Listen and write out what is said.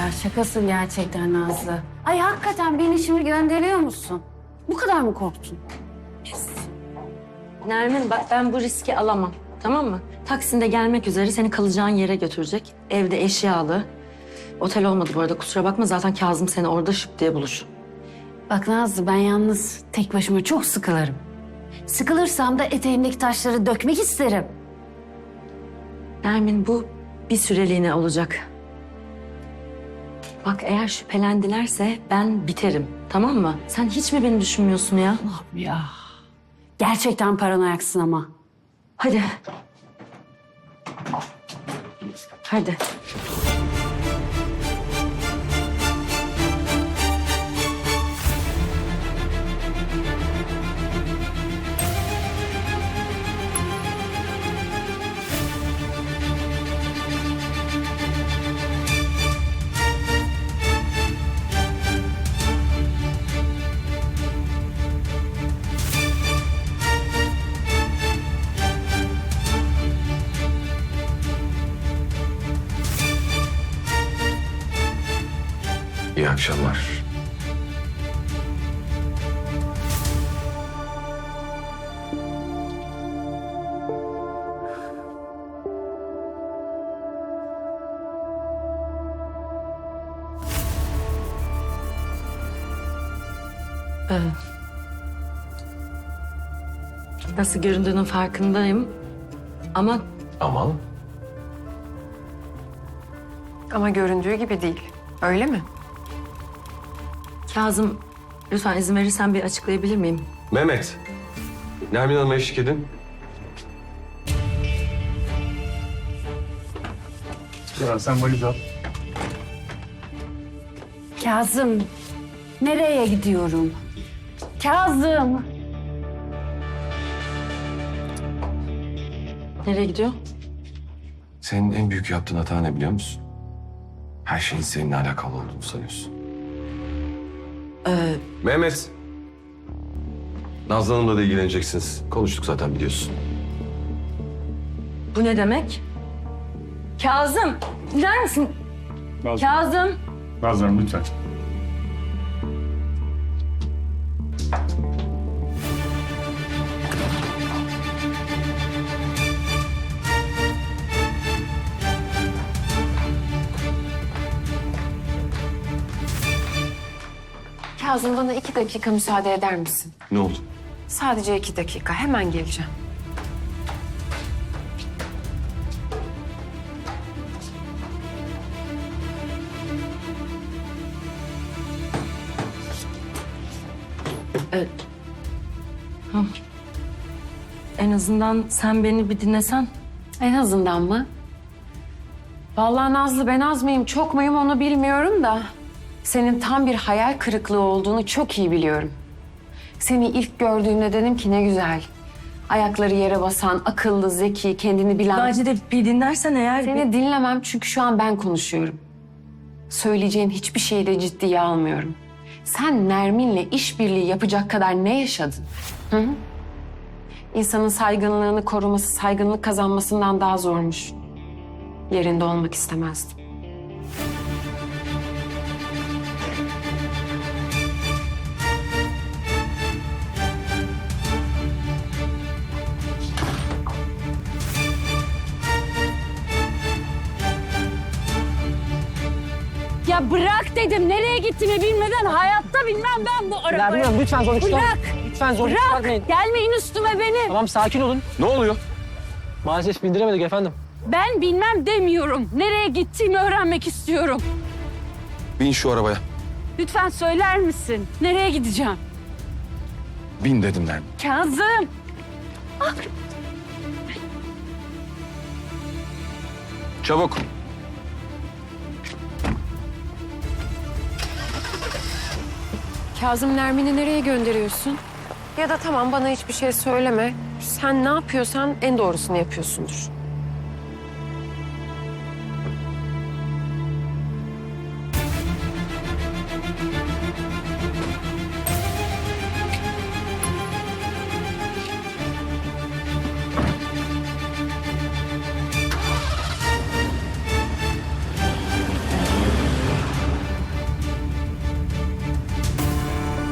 Ya şakasın gerçekten Nazlı. Ay hakikaten beni şimdi gönderiyor musun? Bu kadar mı korktun? Nermin bak ben bu riski alamam. Tamam mı? Taksinde gelmek üzere seni kalacağın yere götürecek. Evde eşyalı. Otel olmadı bu arada kusura bakma zaten Kazım seni orada şıp diye bulur. Bak Nazlı ben yalnız tek başıma çok sıkılırım. Sıkılırsam da eteğimdeki taşları dökmek isterim. Nermin bu bir süreliğine olacak. Bak eğer şüphelendilerse ben biterim. Tamam mı? Sen hiç mi beni düşünmüyorsun ya? Ya. Gerçekten paranoyaksın ama. Hadi. Hadi. İyi akşamlar. Ee, nasıl göründüğünün farkındayım. Ama Ama Ama göründüğü gibi değil. Öyle mi? Kazım lütfen izin verirsen bir açıklayabilir miyim? Mehmet. Nermin Hanım'a eşlik edin. Ya sen valiz al. Kazım, nereye gidiyorum? Kazım. Nereye gidiyor? Senin en büyük yaptığın hata ne biliyor musun? Her şeyin seninle alakalı olduğunu sanıyorsun. Ee, Mehmet. Nazlı Hanım'la da ilgileneceksiniz. Konuştuk zaten biliyorsun. bu ne demek? Kazım, gider misin? Nazlı, Kazım. Nazlı Hanım lütfen. Kazım bana iki dakika müsaade eder misin? Ne oldu? Sadece iki dakika. Hemen geleceğim. En azından sen beni bir dinlesen. En azından mı? Vallahi Nazlı ben az mıyım çok muyum onu bilmiyorum da... ...senin tam bir hayal kırıklığı olduğunu çok iyi biliyorum. Seni ilk gördüğümde dedim ki ne güzel. Ayakları yere basan, akıllı, zeki, kendini bilen... Bence de bir dinlersen eğer... Seni dinlemem çünkü şu an ben konuşuyorum. Söyleyeceğin hiçbir şeyi de ciddiye almıyorum. Sen Nermin'le işbirliği yapacak kadar ne yaşadın? Hı hı? İnsanın saygınlığını koruması, saygınlık kazanmasından daha zormuş. Yerinde olmak istemezdim. Ya bırak dedim. Nereye gittiğimi bilmeden hayatta bilmem ben bu arabayı. Nermin Hanım lütfen zorluk çıkar- Bırak. Lütfen zorluk Bırak. çıkarmayın. Gelmeyin üstüme benim. Tamam sakin olun. Ne oluyor? Maalesef bindiremedik efendim. Ben bilmem demiyorum. Nereye gittiğimi öğrenmek istiyorum. Bin şu arabaya. Lütfen söyler misin? Nereye gideceğim? Bin dedim Nermin. Kazım. Çabuk. Kazım Nermin'i nereye gönderiyorsun? Ya da tamam bana hiçbir şey söyleme. Sen ne yapıyorsan en doğrusunu yapıyorsundur.